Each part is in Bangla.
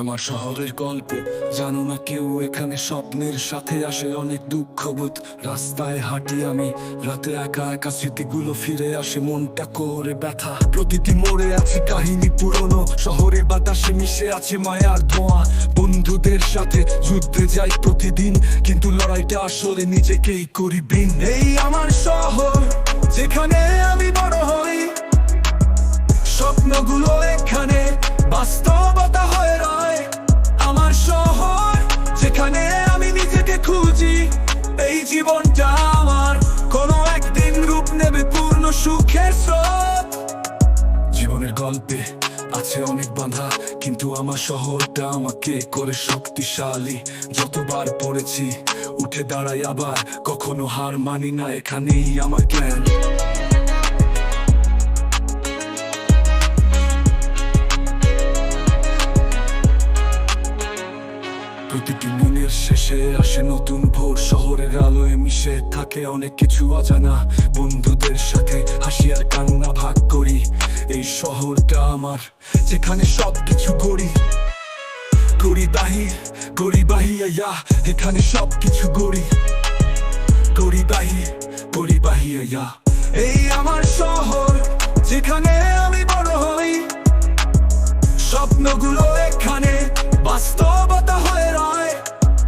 আমার শহরের গল্পে জানো না কেউ এখানে স্বপ্নের সাথে আসে অনেক দুঃখবোধ রাস্তায় হাঁটি আমি, রাতে একা একা স্মৃতিগুলো ফিরে আসে, মনটা করে ব্যথা। প্রতিটি মোড়ে আছে কাহিনী পুরনো শহরে বাতাসে মিশে আছে মায়ার ধোঁয়া। বন্ধুদের সাথে যুদ্ধে যাই প্রতিদিন, কিন্তু লড়াইটা আসলে নিজেকেই করি বিন। এই আমার শহর, যেখানে আমি বড় হই, স্বপ্নগুলো জীবনের আছে অনেক বাধা, কিন্তু আমার শহরটা আমাকে করে শক্তিশালী। যতবার পড়েছি, উঠে দাঁড়াই আবার কখনো হার মানি না, এখানেই আমার জ্ঞান প্রতিটি দিনের শেষে আসে নতুন ভোর, শহরের আলোয় মিশে থাকে অনেক কিছু অজানা। বন্ধুদের সাথে হাসি আর কান্না ভাগ করি শহরটা আমার, যেখানে সব কিছু করি। করি বাহির করি বাহিয়া এখানে সব কিছু করি। করি বাহির করি বাহিয়া এই আমার শহর, যেখানে আমি বড় হই। স্বপ্নগুলো এখানে বাস্তবতা হয়ে রয়।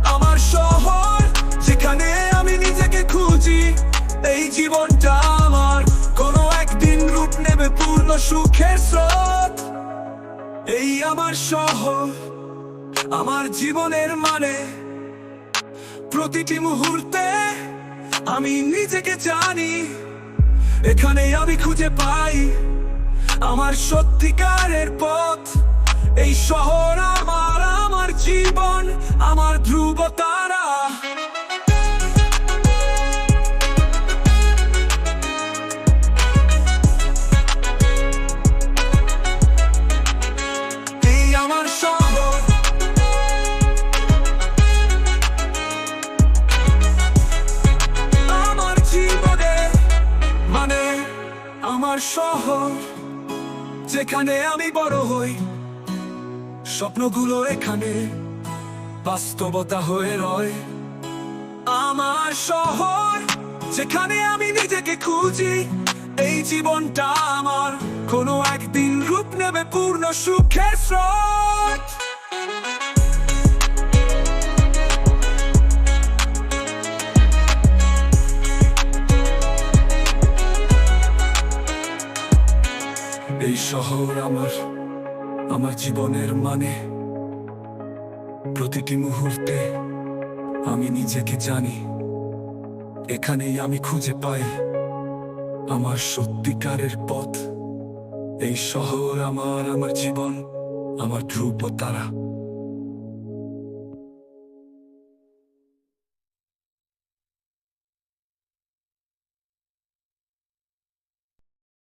আমার শহর, যেখানে আমি নিজেকে খুঁজি। এই জীবনটা সুখের স্রোত। এই আমার শহর, আমার জীবনের মানে। প্রতিটি মুহূর্তে আমি নিজেকে জানি। এখানে আমি খুঁজে পাই আমার সত্যিকারের পথ। এই শহর আমার আমার জীবন আমার শহর, যেখানে আমি বড় হই। স্বপ্নগুলো এখানে বাস্তবতা হয়ে রয়। আমার শহর, যেখানে আমি নিজেকে খুঁজি, এই জীবনটা আমার। কোনো একদিন রূপ নেবে পূর্ণ সুখের স্রোত। এই শহর আমার আমার জীবনের মানে। প্রতিটি মুহূর্তে আমি নিজেকে জানি। এখানেই আমি খুঁজে পাই আমার সত্যিকারের পথ। এই শহর আমার আমার জীবন, আমার ধ্রুব তারা।